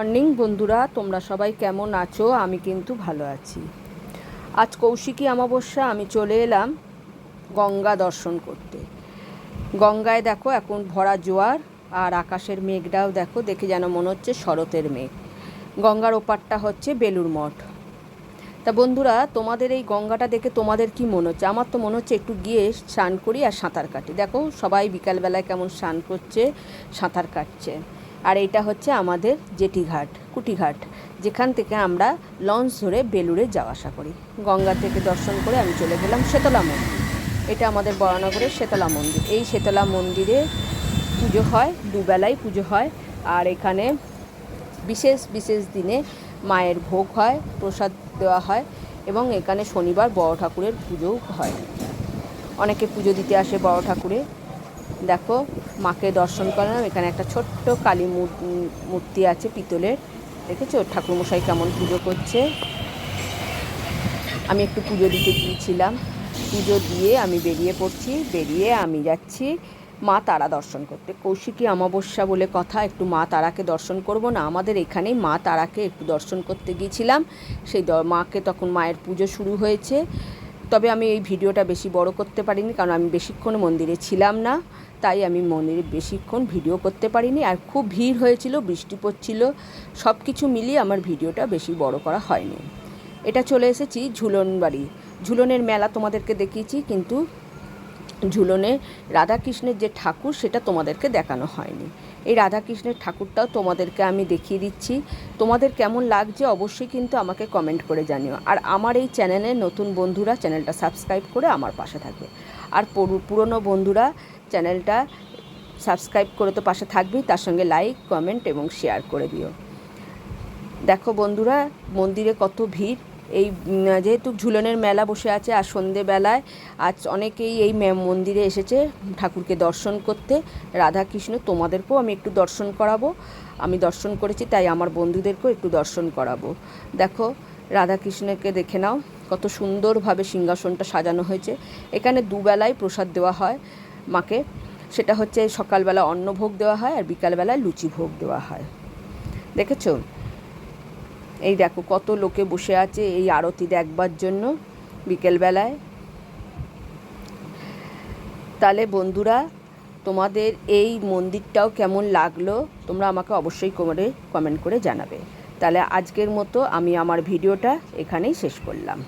Morning, বন্ধুরা, তোমরা সবাই কেমন আছো? আমি কিন্তু ভালো আছি। আজ কৌশিকী অমাবস্যা, আমি চলে এলাম গঙ্গা দর্শন করতে। গঙ্গায় দেখো, এখন ভরা জোয়ার আর আকাশের মেঘটাও দেখো, দেখে যেন মনে হচ্ছে শরতের মেঘ। গঙ্গার ওপারটা হচ্ছে বেলুর মঠ। তা বন্ধুরা, তোমাদের এই গঙ্গাটা দেখে তোমাদের কি মনে হচ্ছে? আমার তো মনে হচ্ছে একটু গিয়ে স্নান করি আর সাঁতার কাটি। দেখো, সবাই বিকালবেলায় কেমন স্নান করছে, সাঁতার কাটছে। আর এটা হচ্ছে আমাদের জেটিঘাট, কুটিঘাট, যেখান থেকে আমরা লঞ্চ ধরে বেলুড়ে যাওয়া আসা করি। গঙ্গা থেকে দর্শন করে আমি চলে গেলাম শেতলা মন্দির। এটা আমাদের বরানগরের শেতলা মন্দির। এই শেতলা মন্দিরে পুজো হয়, দুবেলায় পুজো হয়, আর এখানে বিশেষ বিশেষ দিনে মায়ের ভোগ হয়, প্রসাদ দেওয়া হয় এবং এখানে শনিবার বড় ঠাকুরের পুজোও হয়। অনেকে পুজো দিতে আসে বড় ঠাকুরে। দেখো মাকে দর্শন করলাম। এখানে একটা ছোট্ট কালী মূর্তি আছে পিতলের। দেখেছ? ঠাকুরমশাই কেমন পুজো করছে। আমি একটু পুজো দিতে গিয়েছিলাম। পুজো দিয়ে আমি বেরিয়ে পড়ছি। বেরিয়ে আমি যাচ্ছি মা তারা দর্শন করতে। কৌশিকী অমাবস্যা বলে কথা, একটু মা তারাকে দর্শন করব না। আমাদের এখানেই মা তারাকে একটু দর্শন করতে গিয়েছিলাম। সেই মাকে তখন মায়ের পুজো শুরু হয়েছে। তবে আমি এই ভিডিওটা বেশি বড় করতে পারিনি, কারণ আমি বেশিক্ষণ মন্দিরে ছিলাম না। তাই আমি মন্দিরে বেশিক্ষণ ভিডিও করতে পারিনি। আর খুব ভিড় হয়েছিল, বৃষ্টি পড়ছিল সব কিছু মিলিয়ে আমার ভিডিওটা বেশি বড় করা হয়নি। এটা চলে এসেছি ঝুলন বাড়ি ঝুলনের মেলা তোমাদেরকে দেখিয়েছি, কিন্তু ঝুলনে রাধাকৃষ্ণের যে ঠাকুর, সেটা তোমাদেরকে দেখানো হয়নি। এই রাধাকৃষ্ণের ঠাকুরটাও তোমাদেরকে আমি দেখিয়ে দিচ্ছি। তোমাদের কেমন লাগছে অবশ্যই কিন্তু আমাকে কমেন্ট করে জানিও। আর আমার এই চ্যানেলে নতুন বন্ধুরা, চ্যানেলটা সাবস্ক্রাইব করে আমার পাশে থাকবে। আর পুরো- পুরনো বন্ধুরা চ্যানেলটা সাবস্ক্রাইব করে তো পাশে থাকবেই তার সঙ্গে লাইক কমেন্ট এবং শেয়ার করে দিও। দেখো বন্ধুরা, মন্দিরে কত ভিড়। এই যেহেতু ঝুলনের মেলা বসে আছে, আর সন্ধেবেলায় আজ অনেকেই এই মন্দিরে এসেছে ঠাকুরকে দর্শন করতে। রাধাকৃষ্ণ, তোমাদেরকেও আমি একটু দর্শন করাবো। আমি দর্শন করেছি, তাই আমার বন্ধুদেরকেও একটু দর্শন করাবো। দেখো, রাধাকৃষ্ণকে দেখে নাও। কত সুন্দরভাবে সিংহাসনটা সাজানো হয়েছে। এখানে দুবেলায় প্রসাদ দেওয়া হয় মাকে। সেটা হচ্ছে সকালবেলা অন্নভোগ দেওয়া হয় আর বিকালবেলায় লুচি ভোগ দেওয়া হয়। দেখেছ? এই দেখো কত লোকে বসে আছে এই আরতি দেখবার জন্য বিকেলবেলায়। তাহলে বন্ধুরা, তোমাদের এই মন্দিরটাও কেমন লাগল তোমরা আমাকে অবশ্যই কমেন্টে কমেন্ট করে জানাবে। তাহলে আজকের মতো আমি আমার ভিডিওটা এখানেই শেষ করলাম।